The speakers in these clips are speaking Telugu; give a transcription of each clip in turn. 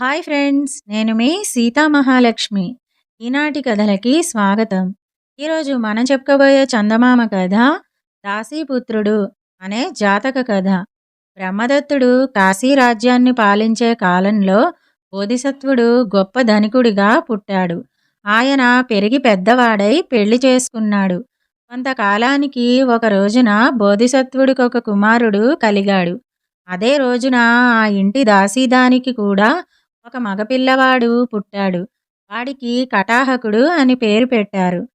హాయ్ ఫ్రెండ్స్ నేను మీ సీతా మహాలక్ష్మి. ఈనాటి కథలకి స్వాగతం. ఈరోజు మనం చెప్పుకోబోయే చందమామ కథ దాసీపుత్రుడు అనే జాతక కథ. బ్రహ్మదత్తుడు కాశీ రాజ్యాన్ని పాలించే కాలంలో బోధిసత్వుడు గొప్ప ధనికుడిగా పుట్టాడు. ఆయన పెరిగి పెద్దవాడై పెళ్ళి చేసుకున్నాడు. కొంతకాలానికి ఒక రోజున బోధిసత్వుడికి ఒక కుమారుడు కలిగాడు. అదే రోజున ఆ ఇంటి దాసీదానికి కూడా ఒక మగపిల్లవాడు పుట్టాడు. వాడికి కటాహకుడు అని పేరు పెట్టారు.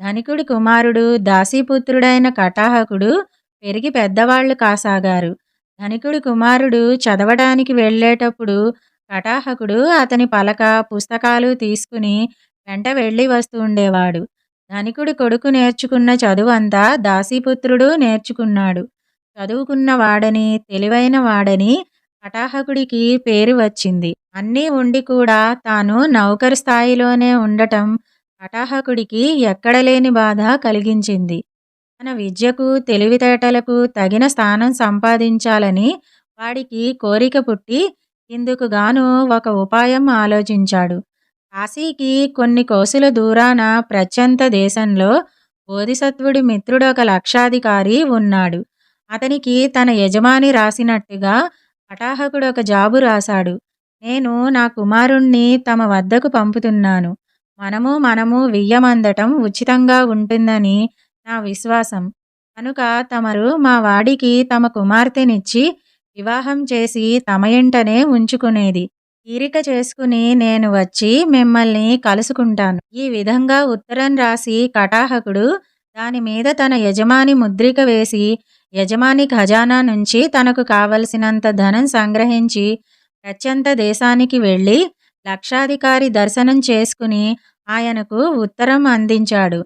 ధనికుడి కుమారుడు దాసీపుత్రుడైన కటాహకుడు పెరిగి పెద్దవాళ్ళు కాసాగారు. ధనికుడి కుమారుడు చదవడానికి వెళ్ళేటప్పుడు కటాహకుడు అతని పలక పుస్తకాలు తీసుకుని వెంట వెళ్ళి వస్తూ ఉండేవాడు. ధనికుడి కొడుకు నేర్చుకున్న చదువంతా దాసీపుత్రుడు నేర్చుకున్నాడు. చదువుకున్న వాడని తెలివైన వాడని కటాహకుడికి పేరు వచ్చింది. అన్నీ ఉండి కూడా తాను నౌకరు స్థాయిలోనే ఉండటం కటాహకుడికి ఎక్కడలేని బాధ కలిగించింది. తన విద్యకు తెలివితేటలకు తగిన స్థానం సంపాదించాలని వాడికి కోరిక పుట్టి ఇందుకు గాను ఒక ఉపాయం ఆలోచించాడు. కాశీకి కొన్ని కోసుల దూరాన ప్రత్యంత దేశంలో బోధిసత్వుడి మిత్రుడు ఒక లక్షాధికారి ఉన్నాడు. అతనికి తన యజమాని రాసినట్టుగా కటాహకుడు ఒక జాబు రాశాడు. నేను నా కుమారుణ్ణి తమ వద్దకు పంపుతున్నాను. మనము మనము వియ్యమందటం ఉచితంగా ఉంటుందని నా విశ్వాసం. కనుక తమరు మా వాడికి తమ కుమార్తెనిచ్చి వివాహం చేసి తమ ఇంటనే ఉంచుకునేది. తీరిక చేసుకుని నేను వచ్చి మిమ్మల్ని కలుసుకుంటాను. ఈ విధంగా ఉత్తరం రాసి కటాహకుడు దాని మీద తన యజమాని ముద్రిక వేసి యజమాని ఖజానా నుంచి తనకు కావలసినంత ధనం సంగ్రహించి ప్రత్యంత దేశానికి వెళ్ళి లక్షాధికారి దర్శనం చేసుకుని ఆయనకు ఉత్తరం అందించాడు.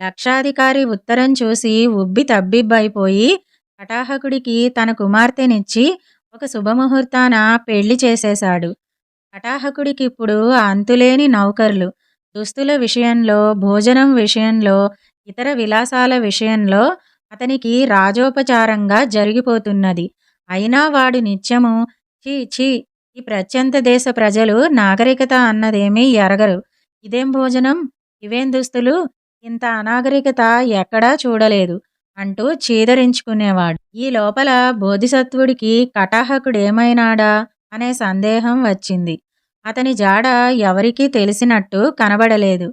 లక్షాధికారి ఉత్తరం చూసి ఉబ్బి తబ్బిబ్బైపోయి కటాహకుడికి తన కుమార్తెనిచ్చి ఒక శుభముహూర్తాన పెళ్ళి చేసేశాడు. కటాహకుడికిప్పుడు అంతులేని నౌకర్లు దుస్తుల విషయంలో భోజనం విషయంలో ఇతర విలాసాల విషయంలో అతనికి రాజోపచారంగా జరిగిపోతున్నది. అయినా వాడు నిత్యము ఛీ ఛీ ఈ ప్రత్యంత దేశ ప్రజలు నాగరికత అన్నదేమీ ఎరగరు. ఇదేం భోజనం? ఇవేం దుస్తులు? ఇంత అనాగరికత ఎక్కడా చూడలేదు అంటూ చీదరించుకునేవాడు. ఈ లోపల బోధిసత్వుడికి కటాహకుడేమైనాడా అనే సందేహం వచ్చింది. అతని జాడ ఎవరికీ తెలిసినట్టు కనబడలేదు.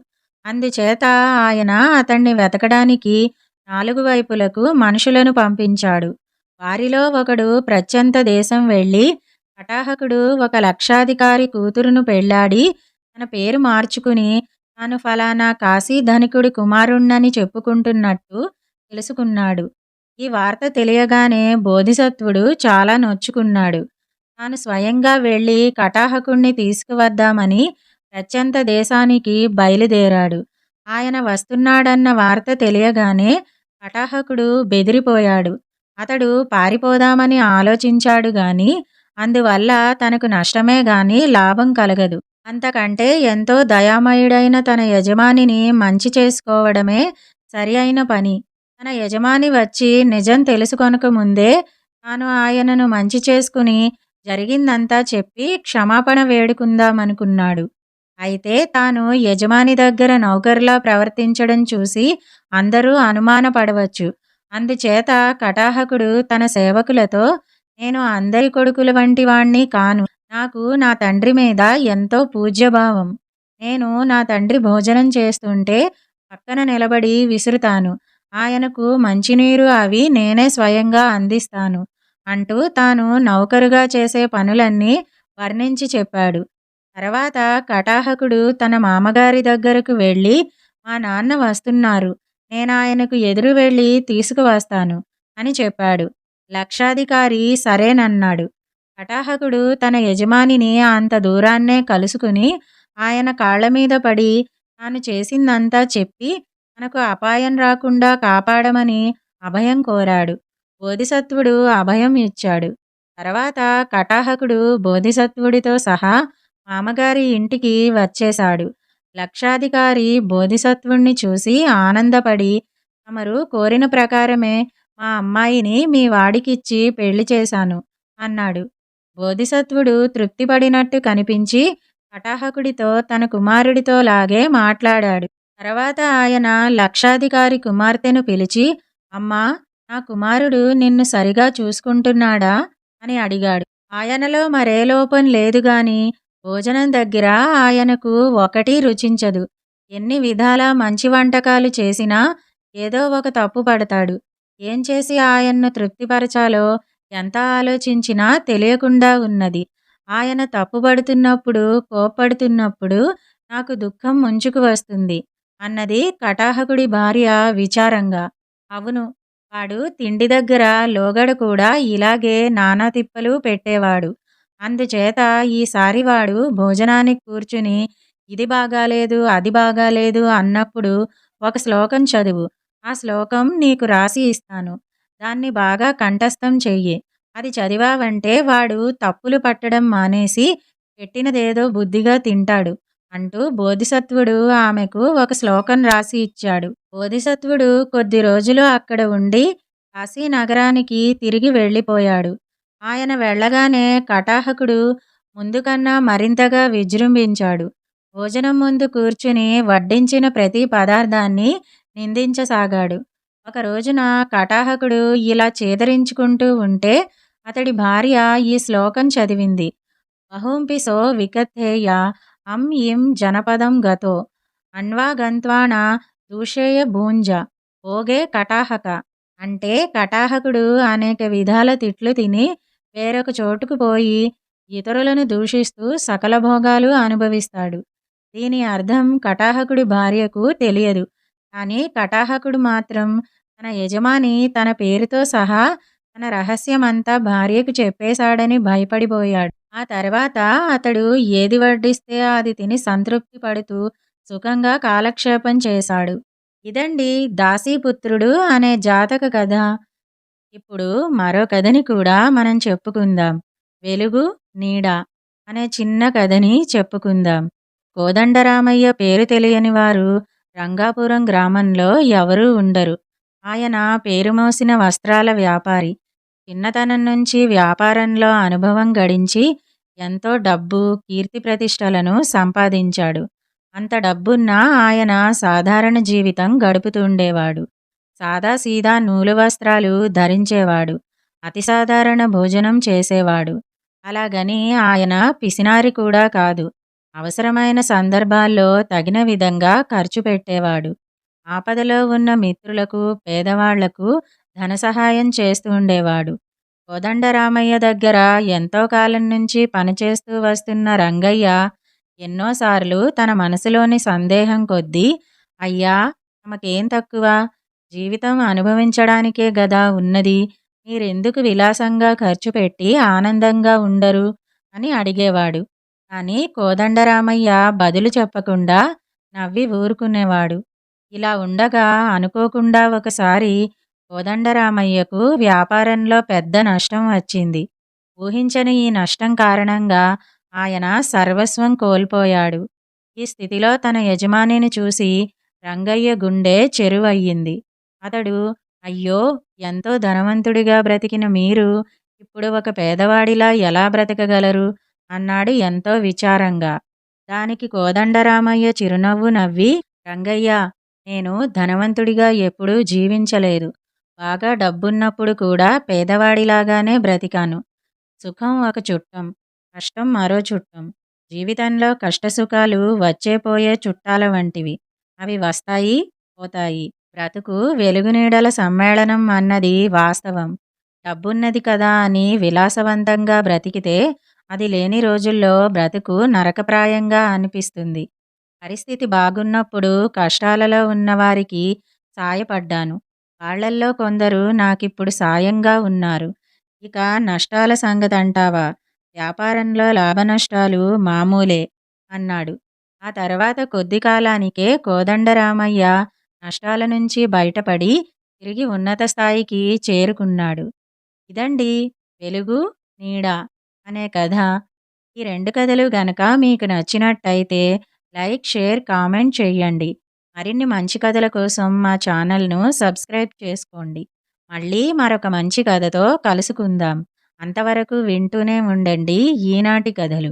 అందుచేత ఆయన అతన్ని వెతకడానికి నాలుగు వైపులకు మనుషులను పంపించాడు. వారిలో ఒకడు ప్రత్యంత దేశం వెళ్ళి కటాహకుడు ఒక లక్షాధికారి కూతురును పెళ్ళాడి తన పేరు మార్చుకుని తాను ఫలానా కాశీ ధనికుడి కుమారుణ్ణని చెప్పుకుంటున్నట్టు తెలుసుకున్నాడు. ఈ వార్త తెలియగానే బోధిసత్వుడు చాలా నొచ్చుకున్నాడు. తాను స్వయంగా వెళ్ళి కటాహకుణ్ణి తీసుకువద్దామని ప్రత్యంత దేశానికి బయలుదేరాడు. ఆయన వస్తున్నాడన్న వార్త తెలియగానే కటాహకుడు బెదిరిపోయాడు. అతడు పారిపోదామని ఆలోచించాడు గాని అందువల్ల తనకు నష్టమే గాని లాభం కలగదు. అంతకంటే ఎంతో దయామయుడైన తన యజమానిని మంచి చేసుకోవడమే సరి అయిన పని. తన యజమాని వచ్చి నిజం తెలుసుకొనక ముందే తాను ఆయనను మంచి చేసుకుని జరిగిందంతా చెప్పి క్షమాపణ వేడుకుందామనుకున్నాడు. అయితే తాను యజమాని దగ్గర నౌకరులా ప్రవర్తించడం చూసి అందరూ అనుమానపడవచ్చు. అందుచేత కటాహకుడు తన సేవకులతో నేను అందరి కొడుకుల వంటి వాణ్ణి కాను. నాకు నా తండ్రి మీద ఎంతో పూజ్యభావం. నేను నా తండ్రి భోజనం చేస్తుంటే పక్కన నిలబడి విసురుతాను. ఆయనకు మంచినీరు అవి నేనే స్వయంగా అందిస్తాను అంటూ తాను నౌకరుగా చేసే పనులన్నీ వర్ణించి చెప్పాడు. తర్వాత కటాహకుడు తన మామగారి దగ్గరకు వెళ్ళి మా నాన్న వస్తున్నారు. నేను ఆయనకు ఎదురు వెళ్ళి తీసుకువస్తాను అని చెప్పాడు. లక్షాధికారి సరేనన్నాడు. కటాహకుడు తన యజమానిని అంత దూరాన్నే కలుసుకుని ఆయన కాళ్ళ మీద పడి తాను చేసిందంతా చెప్పి తనకు అపాయం రాకుండా కాపాడమని అభయం కోరాడు. బోధిసత్వుడు అభయం ఇచ్చాడు. తర్వాత కటాహకుడు బోధిసత్వుడితో సహా మామగారి ఇంటికి వచ్చేశాడు. లక్షాధికారి బోధిసత్వుణ్ణి చూసి ఆనందపడి తమరు కోరిన ప్రకారమే మా అమ్మాయిని మీ వాడికిచ్చి పెళ్ళి చేశాను అన్నాడు. బోధిసత్వుడు తృప్తిపడినట్టు కనిపించి కటాహకుడితో తన కుమారుడితో లాగే మాట్లాడాడు. తర్వాత ఆయన లక్షాధికారి కుమార్తెను పిలిచి అమ్మా నా కుమారుడు నిన్ను సరిగా చూసుకుంటున్నాడా? అని అడిగాడు. ఆయనలో మరే లోపం లేదు గాని భోజనం దగ్గర ఆయనకు ఒకటి రుచించదు. ఎన్ని విధాల మంచి వంటకాలు చేసినా ఏదో ఒక తప్పు పడతాడు. ఏం చేసి ఆయన్ను తృప్తిపరచాలో ఎంత ఆలోచించినా తెలియకుండా ఉన్నది. ఆయన తప్పుపడుతున్నప్పుడు కోప్పడుతున్నప్పుడు నాకు దుఃఖం ముంచుకు వస్తుంది అన్నది కటాహకుడి భార్య విచారంగా. అవును వాడు తిండి దగ్గర లోగడ కూడా ఇలాగే నానా తిప్పలు పెట్టేవాడు. అందుచేత ఈసారి వాడు భోజనానికి కూర్చుని ఇది బాగాలేదు అది బాగాలేదు అన్నప్పుడు ఒక శ్లోకం చదువు. ఆ శ్లోకం నీకు రాసి ఇస్తాను. దాన్ని బాగా కంఠస్థం చెయ్యి. అది చదివావంటే వాడు తప్పులు పట్టడం మానేసి పెట్టినదేదో బుద్ధిగా తింటాడు అంటూ బోధిసత్వుడు ఆమెకు ఒక శ్లోకం రాసి ఇచ్చాడు. బోధిసత్వుడు కొద్ది రోజులు అక్కడ ఉండి కాశీ నగరానికి తిరిగి వెళ్ళిపోయాడు. ఆయన వెళ్ళగానే కటాహకుడు ముందుకన్నా మరింతగా విజృంభించాడు. భోజనం ముందు కూర్చుని వడ్డించిన ప్రతి పదార్థాన్ని నిందించసాగాడు. ఒక రోజున కటాహకుడు ఇలా చేదరించుకుంటూ ఉంటే అతడి భార్య ఈ శ్లోకం చదివింది. అహోంపిసో వికథేయ అం ఇం జనపదం గతో అన్వాగంత్వాన దూషేయ భూంజ భోగే కటాహక అంటే కటాహకుడు అనేక విధాల తిట్లు తిని వేరొక చోటుకు పోయి ఇతరులను దూషిస్తూ సకల భోగాలు అనుభవిస్తాడు. దీని అర్థం కటాహకుడి భార్యకు తెలియదు. కానీ కటాహకుడు మాత్రం తన యజమాని తన పేరుతో సహా తన రహస్యమంతా భార్యకు చెప్పేశాడని భయపడిపోయాడు. ఆ తర్వాత అతడు ఏది వడ్డిస్తే అది తిని సంతృప్తి పడుతూ సుఖంగా కాలక్షేపం చేశాడు. ఇదండి దాసీపుత్రుడు అనే జాతక కథ. ఇప్పుడు మరో కథని కూడా మనం చెప్పుకుందాం. వెలుగు నీడ అనే చిన్న కథని చెప్పుకుందాం. కోదండరామయ్య పేరు తెలియని వారు రంగాపురం గ్రామంలో ఎవరూ ఉండరు. ఆయన పేరు మోసిన వస్త్రాల వ్యాపారి. చిన్నతనం నుంచి వ్యాపారంలో అనుభవం గడించి ఎంతో డబ్బు కీర్తి ప్రతిష్టలను సంపాదించాడు. అంత డబ్బున్నా ఆయన సాధారణ జీవితం గడుపుతుండేవాడు సాదా సీదా నూలు వస్త్రాలు ధరించేవాడు. అతి సాధారణ భోజనం చేసేవాడు. అలాగని ఆయన పిసినారి కూడా కాదు. అవసరమైన సందర్భాల్లో తగిన విధంగా ఖర్చు పెట్టేవాడు. ఆపదలో ఉన్న మిత్రులకు పేదవాళ్ళకు ధన సహాయం చేస్తూ ఉండేవాడు. కోదండరామయ్య దగ్గర ఎంతో కాలం నుంచి పనిచేస్తూ వస్తున్న రంగయ్య ఎన్నోసార్లు తన మనసులోని సందేహం కొద్దీ అయ్యా తమకేం తక్కువ? జీవితం అనుభవించడానికే గదా ఉన్నది. మీరెందుకు విలాసంగా ఖర్చు పెట్టి ఆనందంగా ఉండరు? అని అడిగేవాడు. కానీ కోదండరామయ్య బదులు చెప్పకుండా నవ్వి ఊరుకునేవాడు. ఇలా ఉండగా అనుకోకుండా ఒకసారి కోదండరామయ్యకు వ్యాపారంలో పెద్ద నష్టం వచ్చింది. ఊహించని ఈ నష్టం కారణంగా ఆయన సర్వస్వం కోల్పోయాడు. ఈ స్థితిలో తన యజమానిని చూసి రంగయ్య గుండె చెరువయ్యింది. అతడు అయ్యో ఎంతో ధనవంతుడిగా బ్రతికిన మీరు ఇప్పుడు ఒక పేదవాడిలా ఎలా బ్రతకగలరు? అన్నాడు ఎంతో విచారంగా. దానికి కోదండరామయ్య చిరునవ్వు నవ్వి రంగయ్య నేను ధనవంతుడిగా ఎప్పుడూ జీవించలేదు. బాగా డబ్బున్నప్పుడు కూడా పేదవాడిలాగానే బ్రతికాను. సుఖం ఒక చుట్టం కష్టం మరో చుట్టం. జీవితంలో కష్టసుఖాలు వచ్చేపోయే చుట్టాల వంటివి. అవి వస్తాయి పోతాయి. బ్రతుకు వెలుగునీడల సమ్మేళనం అన్నది వాస్తవం. డబ్బున్నది కదా అని విలాసవంతంగా బ్రతికితే అది లేని రోజుల్లో బ్రతుకు నరకప్రాయంగా అనిపిస్తుంది. పరిస్థితి బాగున్నప్పుడు కష్టాలలో ఉన్నవారికి సాయపడ్డాను. వాళ్ళల్లో కొందరు నాకిప్పుడు సాయంగా ఉన్నారు. ఇక నష్టాల సంగతి అంటావా వ్యాపారంలో లాభనష్టాలు మామూలే అన్నాడు. ఆ తర్వాత కొద్ది కాలానికే కోదండరామయ్య నష్టాల నుంచి బయటపడి తిరిగి ఉన్నత స్థాయికి చేరుకున్నాడు. ఇదండి వెలుగు నీడ అనే కథ. ఈ రెండు కథలు గనక మీకు నచ్చినట్టయితే లైక్ షేర్ కామెంట్ చేయండి మరిన్ని మంచి కథల కోసం మా ఛానల్ను సబ్స్క్రైబ్ చేసుకోండి. మళ్ళీ మరొక మంచి కథతో కలుసుకుందాం. అంతవరకు వింటూనే ఉండండి ఈనాటి కథలు.